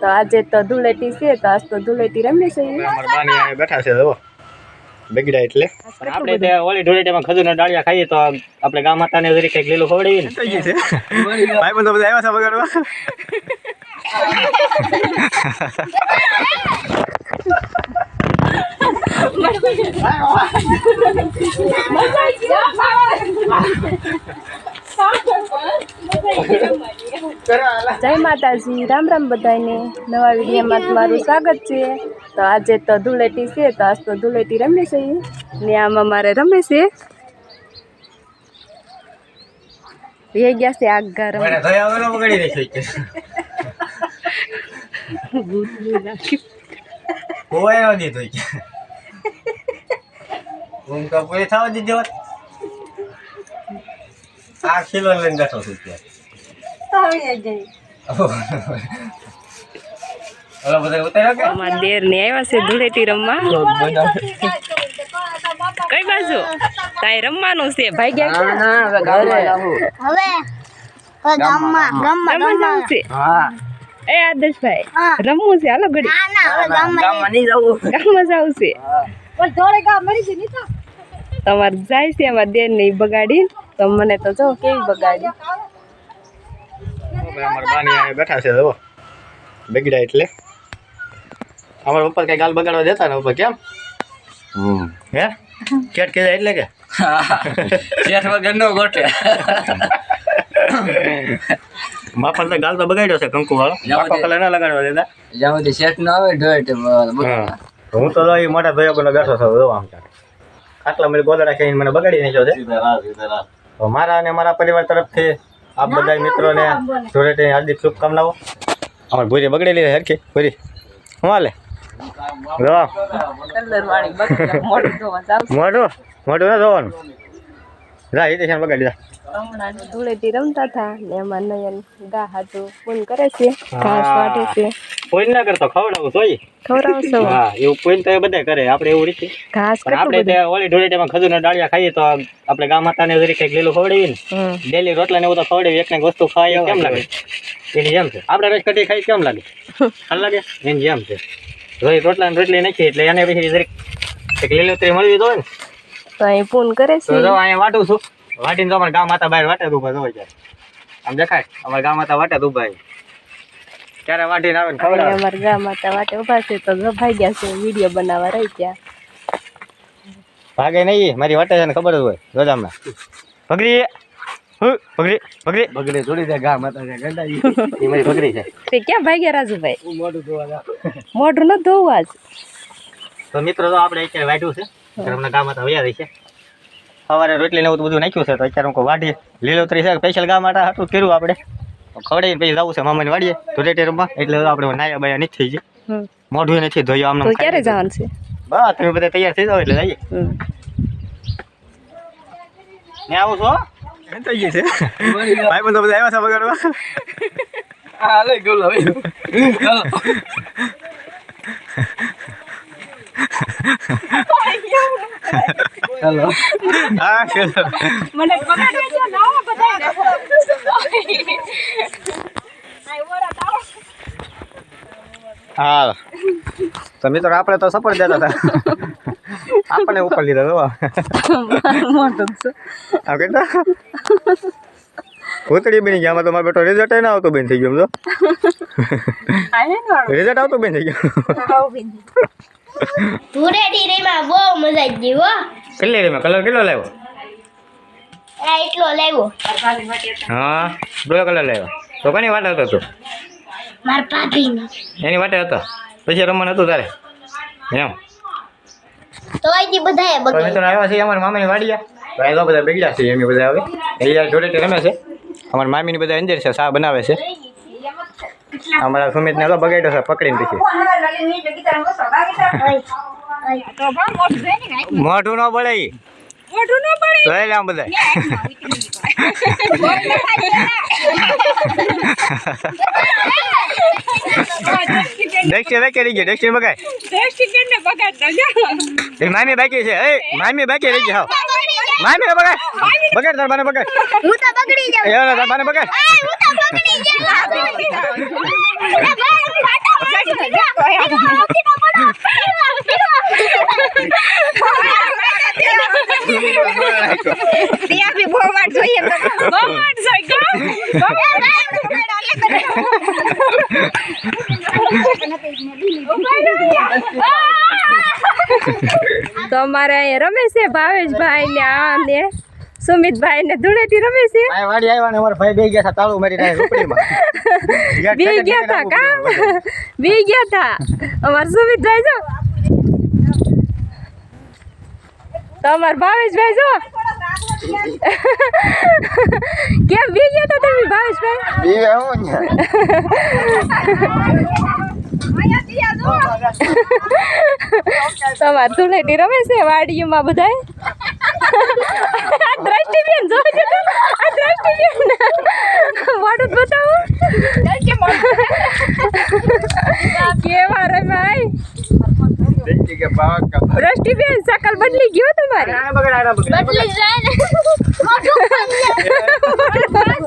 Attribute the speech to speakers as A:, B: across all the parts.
A: તો આજે તો ધૂળેટી છે તો આજ તો ધૂળેટી રમી છે.
B: બેઠા છે જો બગડ્યા એટલે.
C: આપણે ત્યાં ઓલી ધૂળેટીમાં ખજૂરના ડાળિયા ખાઈએ તો આપણે ગામ માતાને જરીક કંઈક લીલું ખવડાવીએ ને.
B: થઈ છે. ભાઈ બંધો બધા આવ્યા છે બગાડવા.
A: જય માતાજી રામ રામ બધાને નવા વિડીયોમાં તમારું સ્વાગત છે. તો આજે તો ધૂળેટી છે તો આજ તો ધૂળેટી રમે છે. ને આમાં મારે રમે છે. એ ગયા છે આગ રમે
B: મને ધોયા વગર બગાડી દઈશું કે? કોઈ નો દીધો કે. હું તો કોઈ થવા દીધો હોત. આ ખીલો લઈને બેઠો છું ત્યાં આવી કે
A: અમારા દેર ને આવ્યા છે ધૂળેટી રમવા. કઈ બાજુ? તાય રમવાનું છે? ભાઈ ગયા
D: હવે હવે ગામમાં ગામમાં
A: રમવા જવું છે? એ આદર્શભાઈ રમવું છે? હાલો ઘડી.
D: ના ના હવે ગામમાં નહીં.
A: ગામમાં જવું છે? તમારે જાય છે અમારા દેર ને બગાડી. તો મને તો જો કેવી બગાડી.
B: અમારા બાની બેઠા છે જો બગડ્યા એટલે. અમારા ઉપર કઈ ગાલ બગાડવા દેતા ને ઉપર કેમ? હે? કેટ કે એટલે કે?
C: શેઠ વગરનો ગોઠે.
B: માપા તો ગાલ તો બગાડ્યો છે કંકુ વાળો. માપા કલર ના લગાડવા દેતા.
C: જ્યાં સુધી શેઠ ન આવે ઢોળે
B: હું. તો એ મોટા ધોયા પર બેઠો છું જો આમ આટલા મને ગોદડા ખાઈને મને બગાડી નાખ્યો છે. મારા અને મારા પરિવાર તરફથી આપ બધા મિત્રોને ધૂળેટી હાર્દિક શુભકામનાઓ. અમારી ભૂરી બગડેલી હરખી ભૂરી. હું હાલે? મોઢું મોઢું ના ધોવાનું. જા બગાડી જા.
A: ધૂળેટી રમતા હતા ને એમાં નયન ગા હાથું ફોન કરે છે. ઘાસ વાટે છે.
C: કોઈ ના કરતો ખવડાવું તોય.
A: ખવડાવશો?
C: હા એવું કોઈ તો એ બધા કરે આપણે એવું રીતે.
A: ઘાસ
C: પણ આપણે તે ઓલી ધૂળેટીમાં ખજૂરના ડાળિયા ખાઈએ તો આપણે ગામ માતાને જરી કંઈક લીલું ખવડાવીએ ને ડેલી રોટલા ને એવું તો ખવડાવી એક ને વસ્તુ ખાય કેમ લાગે? એની જેમ છે. આપણે રોજ કટી ખાઈ કેમ લાગે? ખાલ લાગે? એની જેમ છે. રોજ રોટલા ને રોટલી નાખી એટલે એને પછી જરીક એક લીલોતરી મળવી તો હોય ને.
A: તો અહીં ફોન કરે છે?
C: તો અહીંયા વાટું છું. વાટીને તો અમારા ગામ માતા બહાર વાટે ઊભા જોવાય જાય આમ દેખાય? અમારા ગામ માતા વાટે છે. ક્યારે વાટીને આવે
A: અહીં અમારા ગામ માતા વાટે ઊભા છે તો જો ભાઈ ગયા છે વીડિયો બનાવવા રહી ગયા.
B: ભાગે નહીં મારી વાટે છે ને ખબર જ હોય જોજા ભગરી પગડી
C: દે ગામ માતા ગંડાઈ એ મારી બગડી છે.
A: તે ક્યાં ભાગ્યા રાજુભાઈ?
C: હું મોઢું ધોવા
A: મોઢું ન ધોવું આજ.
C: તો મિત્રો તો આપણે અત્યારે વાઢ્યું છે. અત્યારે અમને માતા વયા રહી છે. સવારે રોટલી ને એવું બધું નાખ્યું છે તો અત્યારે હું વાઢી લીલોતરી છે સ્પેશિયલ ગામ માટે હાટું કર્યું આપણે. ખવડાવીને પછી જવું છે મામાની વાડીએ. ધૂળેટી રમવા. એટલે આપણે નાયા બાયા નથી થઈ જાય મોઢું નથી ધોયું
A: આમ ક્યારે જવાનું છે?
C: બસ તમે બધા તૈયાર થઈ જાઓ એટલે જઈએ. ને આવું છો?
B: થઈ ભાઈ બંધો બધા આવ્યા છે બગાડવા.
C: હાલે ગોલ હવે હેલો.
B: હા
A: મને છે
B: હા તો મિત્રો આપણે તો સપોર્ટ દેતા હતા. આપણે ઉપર લીધા તો કેટલા ભૂતળી બની ગયા તો મારો બેટો રિઝલ્ટ ના આવતો બેન થઈ ગયો તો રિઝલ્ટ આવતો બેન થઈ ગયો.
D: ધૂળેટી રેમાં બહુ મજા આવી ગઈ હો.
B: કલર કેટલો લાવ્યો?
D: એટલો લાવ્યો.
B: હા બ્લુ કલર લાવ્યો. તો કોની વાટે હતો તું?
D: મારા
B: એની વાટે હતો? પછી રમવાનું હતું તારે? એમ?
D: તો અહીંથી બધાએ
B: તો મિત્રો આવ્યા છે અમારા મામાની વાડિયા તો આ બધા બગડ્યા છે એમ બધા હવે. અહીંયા જોડે રમે છે. અમારા મામીની બધા અંદર છે સા બનાવે છે. અમારા સુમિતને તો બગાડ્યો છે પકડીને પછી. મોઢું ન બળે ઈ. લઈ લે આમ બધા ડેક્સ્ટી બાકી રહી ગયા ડેક્સ્ટી બગાય. એ મામી બાકી છે એ મામી બાકી રહી ગયા. મામી બગાડ. બગાડ તાર બાને બગાડ.
D: હું તો બગડી જાઉં.
B: એ તાર બાને બગાડ.
D: હું તો બગડી જાઉં.
A: તો અમારે અહીંયા રમે છે ભાવેશભાઈ ને આ ને સુમિતભાઈ ને ધૂળેટી રમે છે.
C: વાડી આવ્યા ને અમારા ભાઈ બે ગયા હતા તાળું મારી રહ્યા રોપડીમાં
A: બી ગયા તા કા બી ગયા તા અમાર સુમિતભાઈ જો. તો અમાર ભાવેશભાઈ જો. કેમ બી ગયા હતા તમે ભાવેશભાઈ?
C: એ આવું ને.
A: તમાર ધૂળેટી રમે છે વાડીઓમાં બધા દ્રષ્ટિબેન તો આ દ્રષ્ટિબેન. વાડું બતાવો. કેવા રે ભાઈ દ્રષ્ટિબેન શકલ બદલી ગયો તમારી?
D: બદલી જાય ને.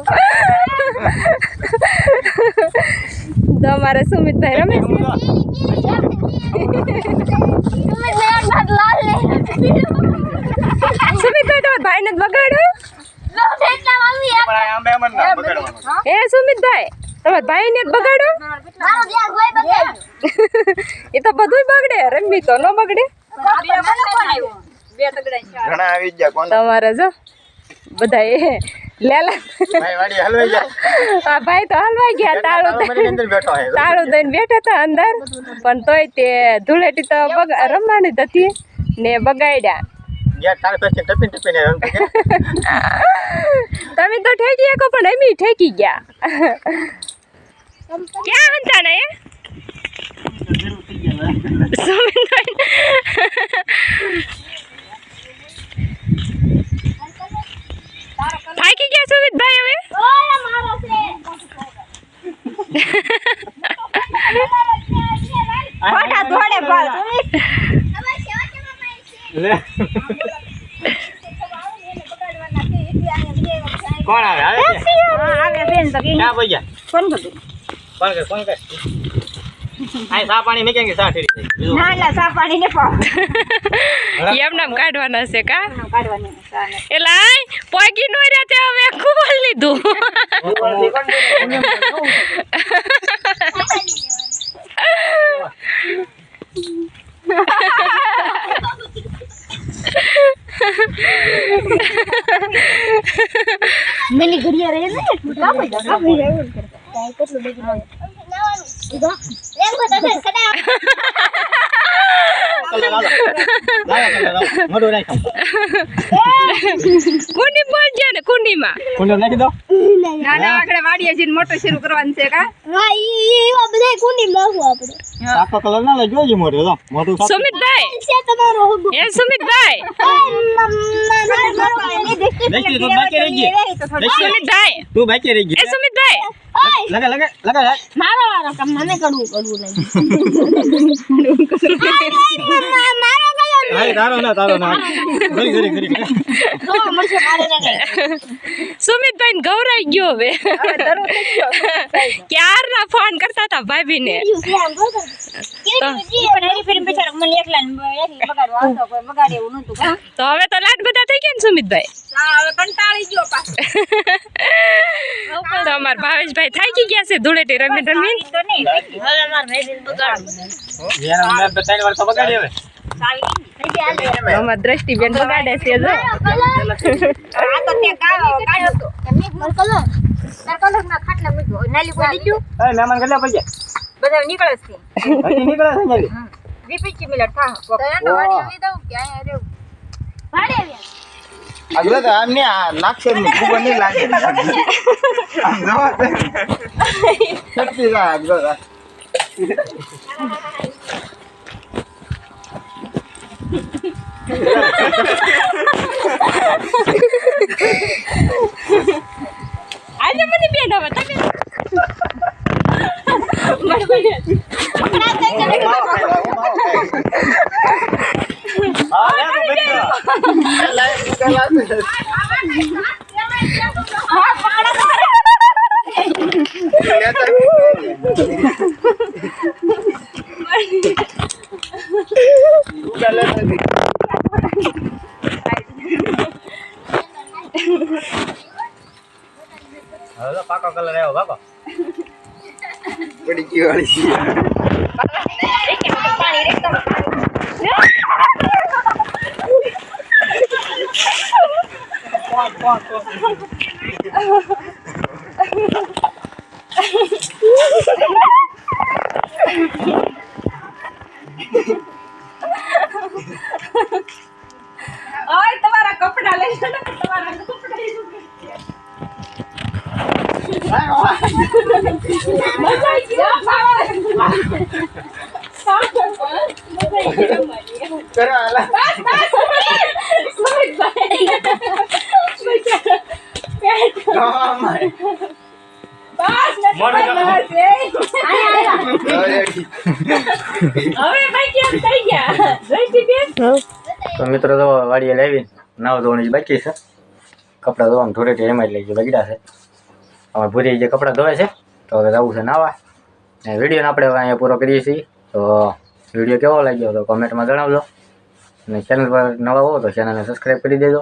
D: મોટું
A: તમારે સુમિતભાઈ રમે છે. સુમિતભાઈ તમારા ભાઈને જ બગાડો એ સુમિતભાઈ તમારા ભાઈને જ બગાડો એ તો બધું બગડે રમી તો ન બગડે.
C: ઘણા આવી ગયા કોણ?
A: તમારે જો બધા એ લેલા.
C: ભાઈ વાડી હલવાઈ ગયા.
A: આ ભાઈ તો હલવાઈ ગયા તાળું
C: તાળું મારી અંદર બેઠો હે.
A: તાળું દઈને બેઠા હતા અંદર. પણ તોય તે ધૂળેટી તો બગા રમવાની જ હતી ને બગાડ્યા. તમે તો ઠેકી શકો પણ એમી ઠેકી ગયા. ક્યાં હતા ને સુમિતભાઈ થાકી ગયા સુમિતભાઈ હવે
D: ખોટા ધોળે પાડ
C: લે. કોણ આવે? કોણ કે કોણ કે? આ સા પાણી મેં કેંગે સા ઠેરી બીજું
A: એમ નામ કાઢવાના છે કા? એલા આય પોગી નો રહ્યા તે હવે ખુબલ લીધું.
D: મેલી ઘડિયા રહે ને? દો કાપી દો એવું કરતા કાઈ કેટલું બધું હોય એમ કો તમે કડા
C: નાખ
A: પહોંચજો ને કુંડીમાં.
C: કુંડો નાખી દો.
A: નાના આગળ વાડીએ જઈને મોટો શરૂ કરવાનું છે કા?
D: હા ઈ એવા બધા કુંડી નાખવું આપણે
C: સાતો કલર ના લે જોઈજે મોઢું તો મોઢું
A: સુમિતભાઈ!
D: છે તમારો
A: એ સુમિતભાઈ!
C: દેખી તું બાકી રહી ગઈ.
A: સુમિતભાઈ!
C: તું બાકી રહી
A: એ સુમિતભાઈ!
C: લગા લગે લગા
D: મારો વારો કામ મને કરવું કરવું નહીં.
C: તારો ના તારો ના. ઘરી ઘરી ઘરી
A: સુમિતભાઈ ને ગૌરાઈ ગયો હવે. ક્યારના ફોન કરતા હતા ભાભી ને તો હવે તો લાડ બધા થઈ ગયા ને સુમિતભાઈ? તો અમાર ભાવેશભાઈ થાકી ગયા છે ધૂળેટી રમી રમી
C: એના મેં ત્રણ વાર તો બગાડી હવે.
A: અમાર દ્રષ્ટિબેન બગાડે છે જો.
E: નીકળે છે.
C: નીકળે છે
E: મિનિટ થાય તો એને વાડી આવી દઉં કે અહીંયા રહેવું
C: આગળ તો આમ ને આ નાખશે ને ખૂબ નહીં લાગે આમ જવા દે શક્તિ જા આગળ જા.
A: આજે મને બેન હવે તમે
C: હા, લે તું બેઠો. લે, તું કઈ વાત નથી. હવે તો પાકો કલર આવ્યો બાપા
B: પડી ગયો
A: ઓય જોઈતી બેન
B: તો મિત્રો તો વાડીએ લાવી, નાવ ધોવાની બાકી છે. કપડા ધોવાનું ધોરેથી એમાં જ લઈ ગયું, બગડ્યા છે. હવે ભૂરી જે કપડાં ધોવે છે, તો હવે જવું છે નાવા. ને વિડીયોને આપણે હવે અહીંયા પૂરો કરીએ છીએ. તો વીડિયો કેવો લાગ્યો તો કોમેન્ટમાં જણાવજો. અને ચેનલ પર નવા હો તો ચેનલને સબસ્ક્રાઈબ કરી દેજો.